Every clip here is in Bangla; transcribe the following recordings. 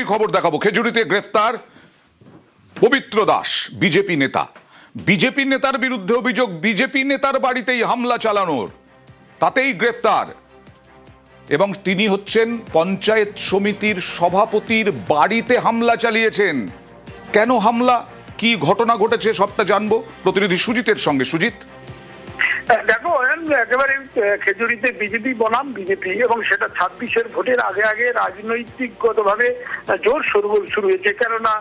প্রথমেই খবর দেখাবো। খেজুরিতে গ্রেফতার পবিত্র দাস, বিজেপি নেতা। বিজেপি নেতার বিরুদ্ধে অভিযোগ, বিজেপি নেতার বাড়িতেই হামলা চালানোর। তাতেই গ্রেফতার। এবং তিনি হচ্ছেন পঞ্চায়েত সমিতির সভাপতির বাড়িতে হামলা চালিয়েছেন। কেন হামলা? কি ঘটনা ঘটেছে সবটা জানব। প্রতিনিধি সুজিতের সঙ্গে। সুজিত? দেখো একেবারে খেজুরিতে বিজেপি বনাম বিজেপি এবং সেটা ছাব্বিশের ভোটের আগে আগে রাজনৈতিকগতভাবে জোর শোরগোল শুরু হয়েছে। কেননা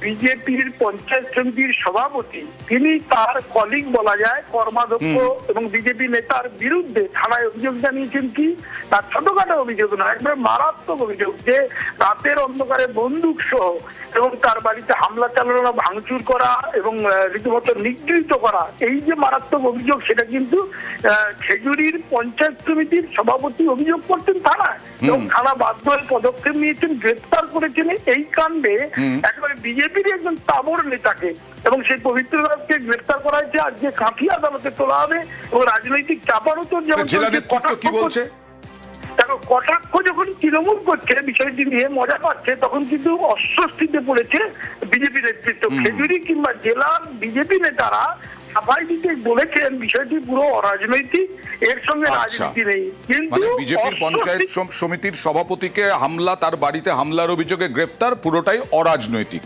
বিজেপির পঞ্চায়েত সমিতির সভাপতি তিনি তার কলিগ বলা যায় কর্মাধ্যক্ষ এবং বিজেপি নেতার বিরুদ্ধে থানায় অভিযোগ জানিয়েছেন কি? তার ছোটখাটো অভিযোগ নয় একবারে মারাত্মক অভিযোগ যে রাতের অন্ধকারে বন্দুক সহ এবং তার বাড়িতে হামলা চালানো ভাঙচুর করা এবং রীতিমতো নিগৃহীত করা এই যে মারাত্মক অভিযোগ সেটা কিন্তু খেজুরির পঞ্চায়েত সমিতির সভাপতি অভিযোগ করছেন থানায় এবং থানা বাধ্য হয়ে পদক্ষেপ নিয়েছেন গ্রেপ্তার করেছেন এই কাণ্ডে। একেবারে বিজেপির একজন তাবর নেতাকে এবং সেই পবিত্র দাসকে গ্রেপ্তার করা হয়েছে। আজকে কাঁথি আদালতে তোলা হবে এবং রাজনৈতিক চাপারও তো যেমন কি কটাক্ষ বলছে? দেখো কটাক্ষ যখন তৃণমূল করছে বিষয়টি নিয়ে মজা পাচ্ছে তখন কিন্তু অস্বস্তিতে পড়েছে বিজেপি নেতৃত্ব। খেজুরি কিংবা জেলার বিজেপি নেতারা সাফাই বলেছেন বিষয়টি পুরো অরাজনৈতিক এর সঙ্গে আচ্ছা। রাজনীতি নেই। কিন্তু মানে বিজেপির পঞ্চায়েত সমিতির সভাপতিকে হামলা তার বাড়িতে হামলার অভিযোগে গ্রেফতার পুরোটাই অরাজনৈতিক।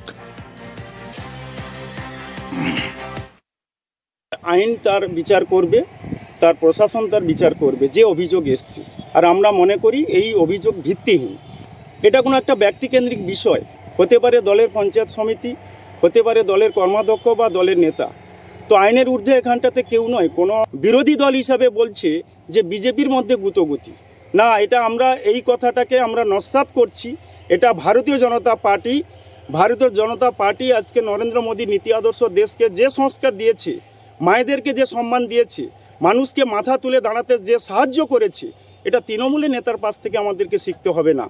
আইন তার বিচার করবে তার প্রশাসন তার বিচার করবে যে অভিযোগ এসছে। আর আমরা মনে করি এই অভিযোগ ভিত্তিহীন। এটা কোনো একটা ব্যক্তিকেন্দ্রিক বিষয়। হতে পারে দলের পঞ্চায়েত সমিতি হতে পারে দলের কর্মাধ্যক্ষ বা দলের নেতা। তো আইনের ঊর্ধ্বে এখানটাতে কেউ নয়, কোনো বিরোধী দল হিসাবে বলছে যে বিজেপির মধ্যে গুতগুতি। না, এটা আমরা এই কথাটাকে আমরা নস্বাত করছি, এটা ভারতীয় জনতা পার্টি, ভারতীয় জনতা পার্টি আজকে নরেন্দ্র মোদীর নীতি আদর্শ দেশকে যে সংস্কার দিয়েছে, মায়েদেরকে যে সম্মান দিয়েছে, মানুষকে মাথা তুলে দাঁড়াতে যে সাহায্য করেছে, এটা তৃণমূলের নেতার পাশ থেকে আমাদেরকে শিখতে হবে না।